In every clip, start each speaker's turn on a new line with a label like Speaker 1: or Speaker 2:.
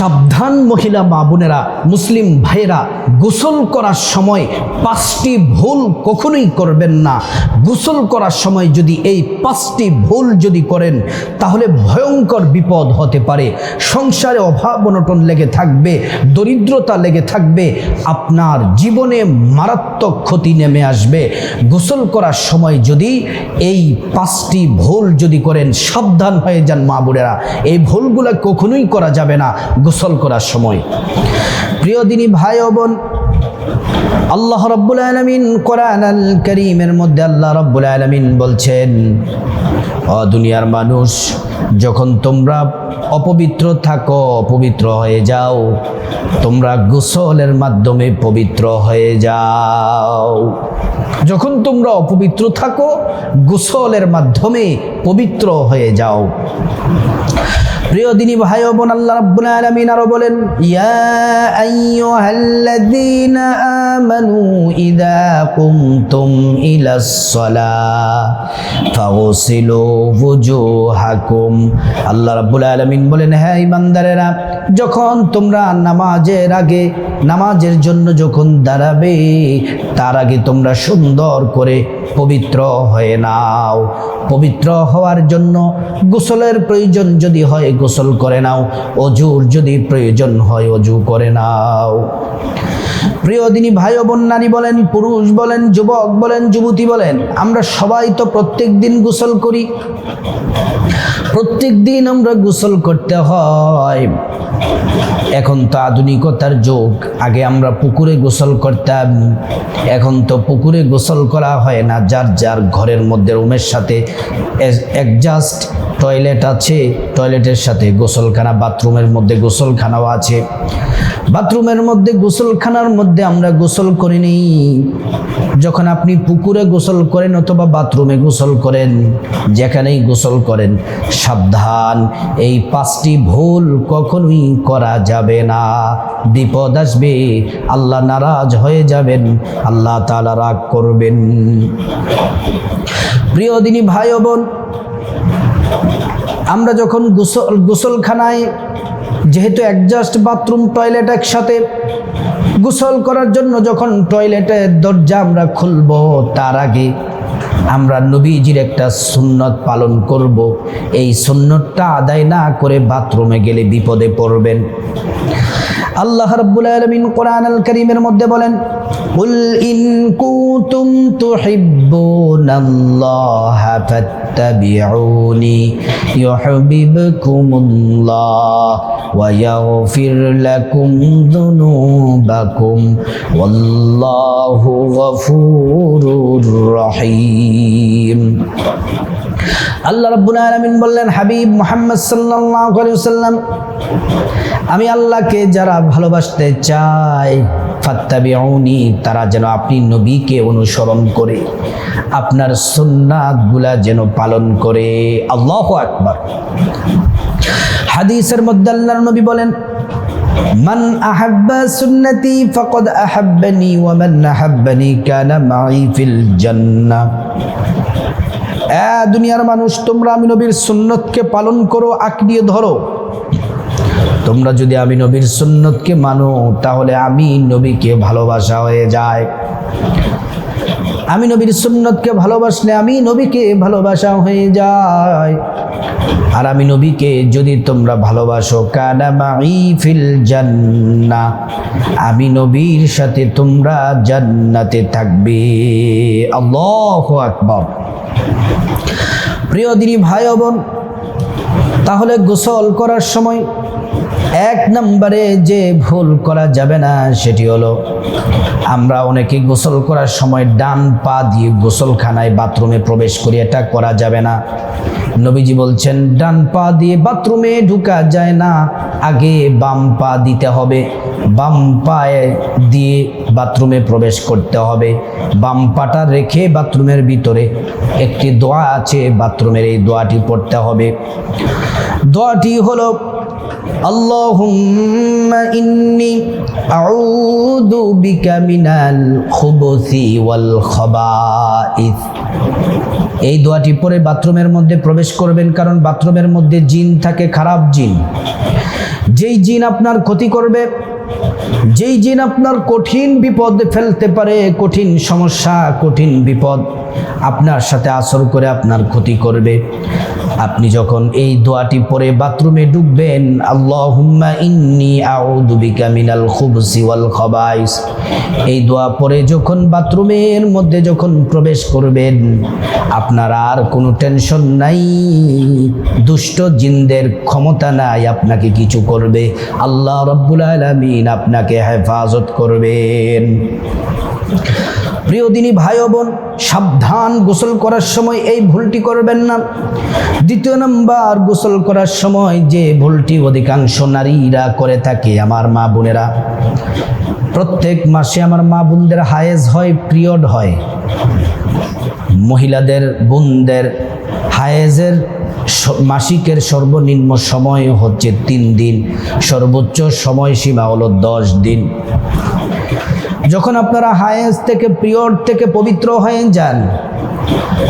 Speaker 1: সাবধান মহিলা মা বোনেরা, মুসলিম ভাইয়েরা, গোসল করার সময় পাঁচটি ভুল কখনোই করবেন না। গোসল করার সময় যদি এই পাঁচটি ভুল যদি করেন, তাহলে ভয়ঙ্কর বিপদ হতে পারে। সংসারে অভাব অনটন লেগে থাকবে, দরিদ্রতা লেগে থাকবে, আপনার জীবনে মারাত্মক ক্ষতি নেমে আসবে। গোসল করার সময় যদি এই পাঁচটি ভুল যদি করেন, সাবধান হয়ে যান মা বোনেরা। এই ভুলগুলো কখনোই করা যাবে না। গোসল করার সময়। প্রিয় দিনী ভাই ও বোন, আল্লাহ রব্বুল আলমিন কোরআন আল করিমের মধ্যে আল্লাহ রব্বুল আলমিন বলছেন, অ দুনিয়ার মানুষ, যখন তোমরা অপবিত্র থাকো অপবিত্র হয়ে যাও। তোমরা গোসলের মাধ্যমে পবিত্র হয়ে যাও। যখন তোমরা অপবিত্র থাকো, গোসলের মাধ্যমে পবিত্র হয়ে যাও। প্রিয় দিনী ভাই বোন, আল্লাহ রাব্বুল আলামিন আরও বলেন, ইয়া আইয়ুহাল্লাযীনা আমানু ইযা কুমতুম ইলাস সালাহ ফাগসিলু ওয়ুজুহাকুম আল্লাহ রাব্বুল আলামিন বলেন, হে ইমানদারেরা যখন তোমরা নামাজের আগে, নামাজের জন্য যখন দাঁড়াবে, তার আগে তোমরা সুন্দর করে পবিত্র হয়ে নাও। পবিত্র হওয়ার জন্য গোসলের প্রয়োজন যদি হয়, গোসল করে নাও। অজুর যদি প্রয়োজন হয়, অজু করে নাও। প্রিয় দিনী ভাই ও বোন, নারী বলেন, পুরুষ বলেন, যুবক বলেন, যুবতী বলেন, আমরা সবাই তো প্রত্যেক দিন গোসল করি। প্রত্যেক দিন আমরা গোসল করতে হয়। এখন তো আধুনিকতার যুগ, আগে আমরা পুকুরে গোসল করতাম। এখন তো পুকুরে গোসল করা হয় না, যার যার ঘরের মধ্যে রুমের সাথে একজাস্ট টয়লেট আছে, টয়লেটের সাথে গোসলখানা, বাথরুমের মধ্যে গোসলখানাও আছে। বাথরুমের মধ্যে গোসলখানার মধ্যে আমরা গোসল করি নেই। যখন আপনি পুকুরে গোসল করেন অথবা বাথরুমে গোসল করেন, যেখানেই গোসল করেন, সাবধান, এই পাঁচটি ভুল কখনোই করা যাবে না। বিপদ আসবে, আল্লাহ নারাজ হয়ে যাবেন, আল্লাহ তালা রাগ করবেন। প্রিয় দিনী ভাই বোন, আমরা যখন গোসল গোসলখানায় যেহেতু অ্যাডজাস্ট বাথরুম টয়লেট একসাথে গোসল করার জন্য যখন টয়লেটের দরজা আমরা খুলব, তার আগে আমরা নবীজির একটা সুন্নত পালন করব। এই সুন্নতটা আদায় না করে বাথরুমে গেলে বিপদে পড়বেন। আল্লাহ রাব্বুল আলামিন কোরআন আল কারীমের মধ্যে বলেন, কুল ইন কুনতুম তুহিব্বুনাল্লাহা ফাত্তাবিউনি, ইউহিব্বুকুমুল্লাহ ইয়াগফির লাকুম যুনুবাকুম, ওয়াল্লাহু গফুরুর রহিম। আল্লাহ রাব্বুল আলামিন বললেন, হাবিব মুহাম্মদ সাল্লাল্লাহু আলাইহি ওয়াসাল্লাম, আমি আল্লাহকে যারা ভালোবাসতে চায় ফাত্তাবিউনি, তারা যেন আপনি নবীকে অনুসরণ করে, আপনার সুন্নাতগুলা যেন পালন করে। আল্লাহু আকবার। হাদিসের মধ্যে আল্লাহর নবী বলেন, মান আহাব্বা সুন্নতি ফাকাদ আহাব্বানি, ওয়া মান আহাব্বানি কানা মাই ফিল দুনিয়ার মানুষ, তোমরা আমি নবীর সুন্নতকে পালন করো, আঁকড়িয়ে ধরো। তোমরা যদি আমি নবীর সুন্নতকে মানো, তাহলে আমি নবীকে ভালোবাসা হয়ে যায়। আমি নবীর সুন্নতকে ভালোবাসলে আমি নবীকে ভালোবাসা হয়ে যায়। আর আমি নবীকে যদি তোমরা ভালোবাসো ফিল জান্নাহ, আমি নবীর সাথে তোমরা জান্নাতে থাকবে। আল্লাহু আকবার। প্রিয় দিনী ভাই বোন, তাহলে গোসল করার সময় এক নম্বরে যে ভুল করা যাবে না, সেটি হলো আমরা অনেকে গোসল করার সময় ডান পা দিয়ে গোসলখানায় বাথরুমে প্রবেশ করি, এটা করা যাবে না। নবীজি বলছেন, ডান পা দিয়ে বাথরুমে ঢুকা যায় না, আগে বাম পা দিতে হবে। বাম পায়ে দিয়ে বাথরুমে প্রবেশ করতে হবে বাম পাটা রেখে বাথরুমের ভিতরে একটি দোয়া আছে বাথরুমের এই দোয়াটি পড়তে হবে দোয়াটি হলো اللهم إني أعوذ بك من الخبث والخبائث এই দোয়াটি পরে বাথরুমের মধ্যে প্রবেশ করবেন কারণ বাথরুমের মধ্যে জিন থাকে খারাপ জিন যেই জিন আপনার ক্ষতি করবে যেই জিন আপনার কঠিন বিপদ ফেলতে পারে কঠিন সমস্যা কঠিন বিপদ। আপনার সাথে আসর করে আপনার ক্ষতি করবে। আপনি যখন এই দোয়াটি পরে বাথরুমে আউযু বিকা মিনাল এই দোয়া পরে যখন বাথরুমের মধ্যে যখন প্রবেশ করবেন, আপনার আর কোনো টেনশন নাই, দুষ্ট জিনদের ক্ষমতা নাই, আপনাকে কিছু করবে। আল্লাহ রব্বুল আলামিন আপনাকে হেফাজত করবেন। প্রিয় দিনী ভাই বোন, সাবধান গোসল করার সময় এই ভুলটি করবেন না। দ্বিতীয় নম্বর, গোসল করার সময় যে ভুলটি অধিকাংশ নারীরা করে থাকে আমার মা বোনেরা। প্রত্যেক মাসে আমার মা বোনদের হায়েজ হয়, পিরিয়ড হয়। মহিলাদের বোনদের হায়েজের মাসিকের সর্বনিম্ন সময় হচ্ছে তিন দিন, সর্বোচ্চ সময়সীমা হলো দশ দিন। যখন আপনারা হায়েস থেকে প্রিয় থেকে পবিত্র হয়ে যান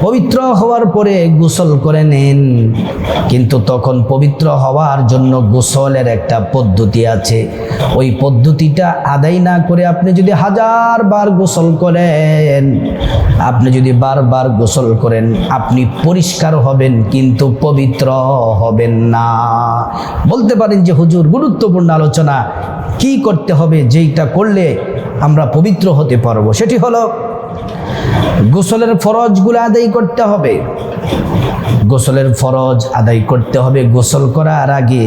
Speaker 1: পবিত্র হওয়ার পরে গোসল করে নেন। কিন্তু তখন পবিত্র হওয়ার জন্য গোসলের একটা পদ্ধতি আছে। ওই পদ্ধতিটা আদায় না করে আপনি যদি হাজার বার গোসল করেন, আপনি যদি বারবার গোসল করেন, আপনি পরিষ্কার হবেন, কিন্তু পবিত্র হবেন না। বলতে পারেন যে, হুজুর, গুরুত্বপূর্ণ আলোচনা। কি করতে হবে? যেইটা করলে আমরা পবিত্র হতে পারব। সেটি হলো গোসলের ফরজগুলো আদায় করতে হবে। গোসলের ফরজ আদায় করতে হবে গোসল করার আগে।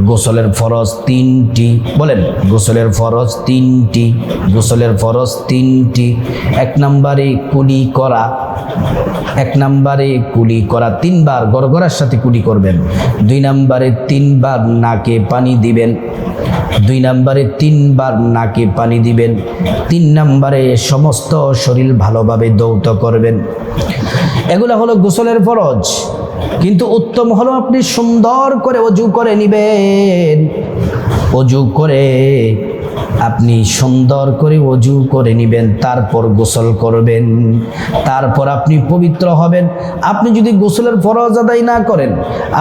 Speaker 1: গোসলের ফরজ তিনটি, বলেন, গোসলের ফরজ তিনটি, গোসলের ফরজ তিনটি। এক নম্বরে কুলি করা, এক নম্বরে কুলি করা, তিনবার গড়গড়ার সাথে কুলি করবেন। দুই নম্বরে তিনবার নাকে পানি দিবেন। দুই নম্বরে তিনবার নাকে পানি দিবেন, তিন নম্বরে সমস্ত শরীর ভালোভাবে দৌত করবেন। এগুলো হলো গোসলের ফরজ, কিন্তু উত্তম হলো আপনি সুন্দর করে অজু করে নিবেন। অজু করে আপনি সুন্দর করে অজু করে নেবেন, তারপর গোসল করবেন, তারপর আপনি পবিত্র হবেন। আপনি যদি গোসলের ফরজ আদায় না করেন,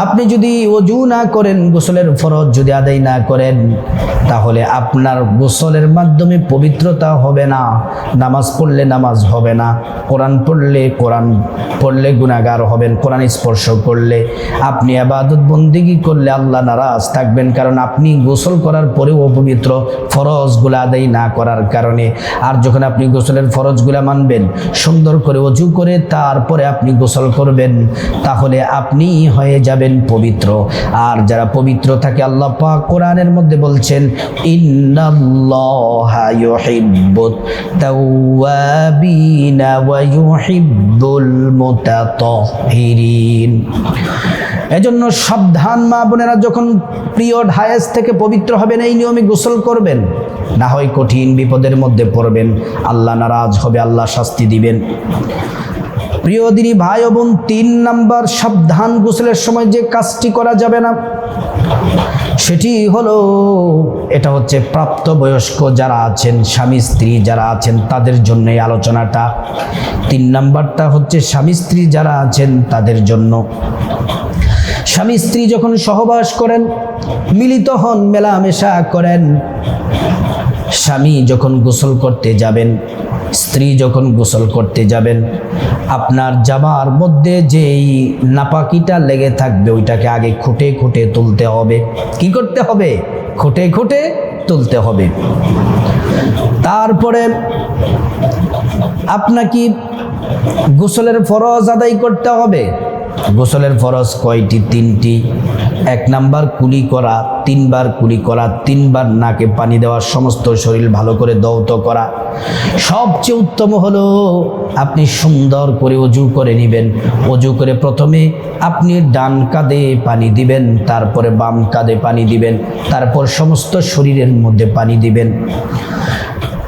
Speaker 1: আপনি যদি অজু না করেন, গোসলের ফরজ যদি আদায় না করেন, তাহলে আপনার গোসলের মাধ্যমে পবিত্রতা হবে না, নামাজ পড়লে নামাজ হবে না, কোরআন পড়লে কোরআন পড়লে গুণাগার হবেন, কোরআন স্পর্শ করলে। আপনি আবাদত বন্দিগি করলে আল্লাহ নারাজ থাকবেন, কারণ আপনি গোসল করার পরেও অপবিত্র ফরজগুলো আদায় না করার কারণে। আর যখন আপনি গোসলের ফরজগুলো মানবেন, সুন্দর করে অজু করে তারপরে আপনি গোসল করবেন, তাহলে আপনি হয়ে যাবেন পবিত্র। আর যারা পবিত্র থাকে, আল্লাহ পাক কোরআনের মধ্যে বলছেন এজন্য সাবধান মা বোনেরা, যখন পিরিয়ড হায়েস থেকে পবিত্র হবেন, এই নিয়মে গোসল করবেন। না হয় কঠিন বিপদের মধ্যে পড়বেন। আল্লাহ নারাজ হবে, আল্লাহ শাস্তি দিবেন। প্রিয় দিনী ভাই বোন, তিন নাম্বার সাবধান গোসলের সময় যে কাজটি করা যাবে না, সেটি হলো, এটা হচ্ছে প্রাপ্তবয়স্ক যারা আছেন, স্বামী স্ত্রী যারা আছেন, তাদের জন্য এই আলোচনাটা। তিন নাম্বারটা হচ্ছে স্বামী স্ত্রী যারা আছেন, তাদের জন্য। স্বামী স্ত্রী যখন সহবাস করেন, মিলিত হন, মেলামেশা করেন। স্বামী যখন গোসল করতে যাবেন, স্ত্রী যখন গোসল করতে যাবেন, আপনার জামার মধ্যে যেই নাপাকিটা লেগে থাকবে, ওইটাকে আগে খুঁটে খুঁটে তুলতে হবে। কি করতে হবে? খুঁটে খুঁটে তুলতে হবে। তারপরে আপনাকে গোসলের ফরজ আদায় করতে হবে। গোসলের ফরজ কয়টি? তিনটি। এক নাম্বার, কুলি করা। তিনবার কুলি করা। তিনবার নাকে পানি দেওয়া। সমস্ত শরীর ভালো করে দৌত করা। সবচেয়ে উত্তম হলো আপনি সুন্দর করে অজু করে নেবেন। অজু করে প্রথমে আপনি ডান কাঁধে পানি দিবেন, তারপরে বাম কাঁধে পানি দিবেন, তারপর সমস্ত শরীরের মধ্যে পানি দিবেন।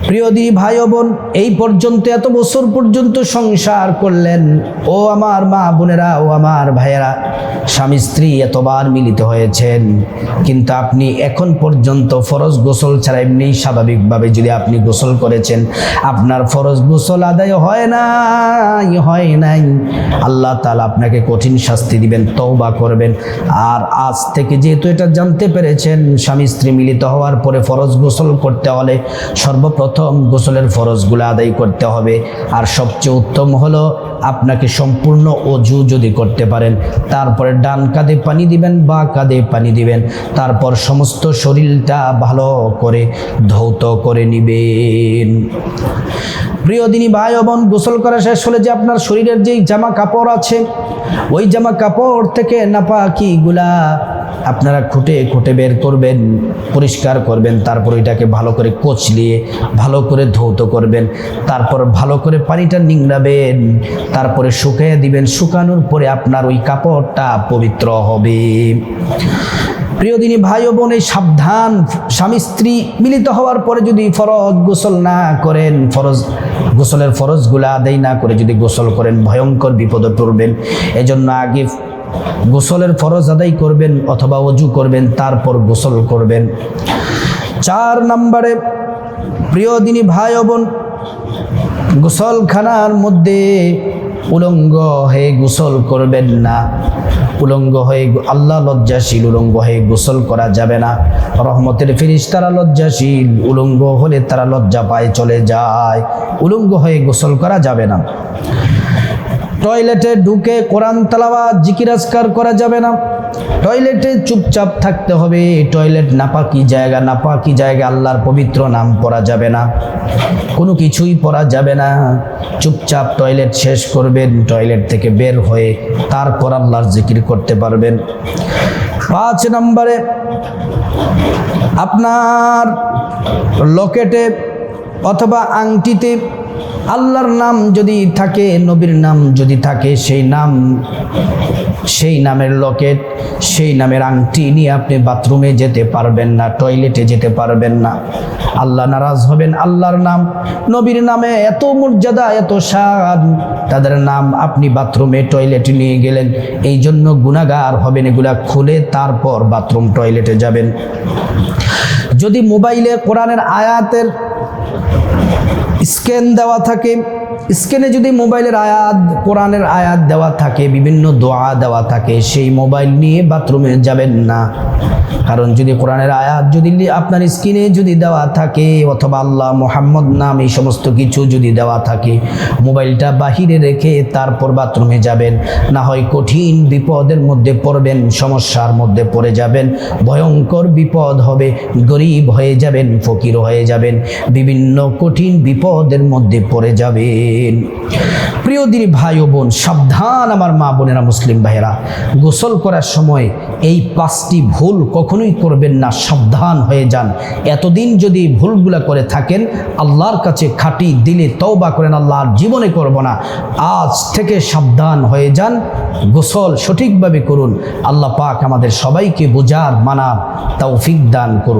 Speaker 1: প্রিয় দি ভাই বোন, এই পর্যন্ত, এত বছর পর্যন্ত সংসার করলেন। ও আমার মা বোনেরা, ও আমার ভাইয়েরা, স্বামী স্ত্রী এতবার মিলিত হয়েছেন। কিন্তু আপনি এখন পর্যন্ত ফরজ গোসল ছাড়া এমনি স্বাভাবিকভাবে যদি আপনি গোসল করেছেন, আপনার ফরজ গোসল আদায় হয় নাই হয় নাই। আল্লাহ তালা আপনাকে কঠিন শাস্তি দিবেন, তওবা করবেন। আর আজ থেকে যেহেতু এটা জানতে পেরেছেন, স্বামী স্ত্রী মিলিত হওয়ার পরে ফরজ গোসল করতে হলে সর্বপ্রথম গোসলের ফরজগুলো আদায় করতে হবে। আর সবচেয়ে উত্তম হলো আপনাকে সম্পূর্ণ অজু যদি করতে পারেন, তারপরে ডান কাঁধে পানি দিবেন, বা কাঁধে পানি দিবেন। তারপর সমস্ত শরীরটা ভালো করে ধৌত করে নিবেন। প্রিয় দিনী ভাই বোন, গোসল করা শেষ হলে যে আপনার শরীরের যেই জামা কাপড় আছে, ওই জামা কাপড় থেকে নাপাকিগুলা আপনারা খুঁটে খুঁটে বের করবেন, পরিষ্কার করবেন, তারপর ওইটাকে ভালো করে কচলিয়ে ভালো করে ধৌত করবেন, তারপর ভালো করে পানিটা নিংড়াবেন, তারপরে শুকিয়ে দিবেন, শুকানোর পরে আপনার ওই কাপড়টা পবিত্র হবে। প্রিয় দিনী ভাই ও বোন সাবধান স্বামী স্ত্রী মিলিত হওয়ার পরে যদি ফরজ গোসল না করেন, ফরজ গোসলের ফরজগুলো আদায় না করে যদি গোসল করেন, ভয়ঙ্কর বিপদে পড়বেন। এজন্য আগে গোসলের ফরজ আদায় করবেন অথবা অজু করবেন, তারপর গোসল করবেন। চার নম্বরে, প্রিয় দিনী ভাই বোন, গোসলখানার মধ্যে উলঙ্গ হয়ে গোসল করবেন না। উলঙ্গ হয়ে আল্লাহ লজ্জাশীল, উলঙ্গ হয়ে গোসল করা যাবে না। রহমতের ফিরিস তারা লজ্জাশীল, উলঙ্গ হলে তারা লজ্জা পায়, চলে যায়। উলঙ্গ হয়ে গোসল করা যাবে না। টয়লেটে ঢুকে কোরআন তালাবা জিকিরাজকার করা যাবে না। টয়লেটে চুপচাপ থাকতে হবে। টয়লেট নাপাকি জায়গা নাপাকি জায়গা আল্লাহর পবিত্র নাম পড়া যাবে না। কোনো কিছুই পড়া যাবে না। চুপচাপ টয়লেট শেষ করবেন, টয়লেট থেকে বের হয়ে তারপর আল্লাহর জিকির করতে পারবেন। পাঁচ নম্বরে, আপনার লকেটে অথবা আংটিতে আল্লাহর নাম যদি থাকে নবীর নাম যদি থাকে সেই নাম সেই নামের লকেট, সেই নামের আংটি নিয়ে আপনি বাথরুমে যেতে পারবেন না, টয়লেটে যেতে পারবেন না। আল্লাহ নারাজ হবেন, আল্লাহর নাম, নবীর নামে এত মর্যাদা, এত স্বাদ। তাদের নাম আপনি বাথরুমে টয়লেটে নিয়ে গেলেন এই জন্য গুণাগার হবেন, এগুলা খুলে তারপর বাথরুম টয়লেটে যাবেন। যদি মোবাইলে কোরআনের আয়াতের স্ক্যান দেওয়া থাকে স্ক্যানে যদি মোবাইলের আয়াত, কোরআনের আয়াত দেওয়া থাকে, বিভিন্ন দোয়া দেওয়া থাকে, সেই মোবাইল নিয়ে বাথরুমে যাবেন না। কারণ যদি কোরআনের আয়াত যদি আপনার স্ক্রিনে যদি দেওয়া থাকে, অথবা আল্লাহ মোহাম্মদ নাম এই সমস্ত কিছু যদি দেওয়া থাকে, মোবাইলটা বাহিরে রেখে তারপর বাথরুমে যাবেন। না হয় কঠিন বিপদের মধ্যে পড়বেন, সমস্যার মধ্যে পড়ে যাবেন, ভয়ঙ্কর বিপদ হবে, গরিব হয়ে যাবেন, ফকির হয়ে যাবেন, বিভিন্ন কঠিন বিপদের মধ্যে পড়ে যাবেন প্রিয় দিনী ভাই ও বোন, সাবধান আমার মা বোনেরা মুসলিম ভাইয়েরা। গোসল করার সময় এই পাঁচটি ভুল কখনোই করবেন না, সাবধান হয়ে যান। এতদিন যদি ভুলগুলা করে থাকেন, আল্লাহর কাছে খাটি দিলে তওবা করেন, আল্লাহর জীবনে করব না। আজ থেকে সাবধান হয়ে যান, গোসল সঠিকভাবে করুন। আল্লাহ পাক আমাদের সবাইকে বোঝার, মানার তৌফিক দান করুন।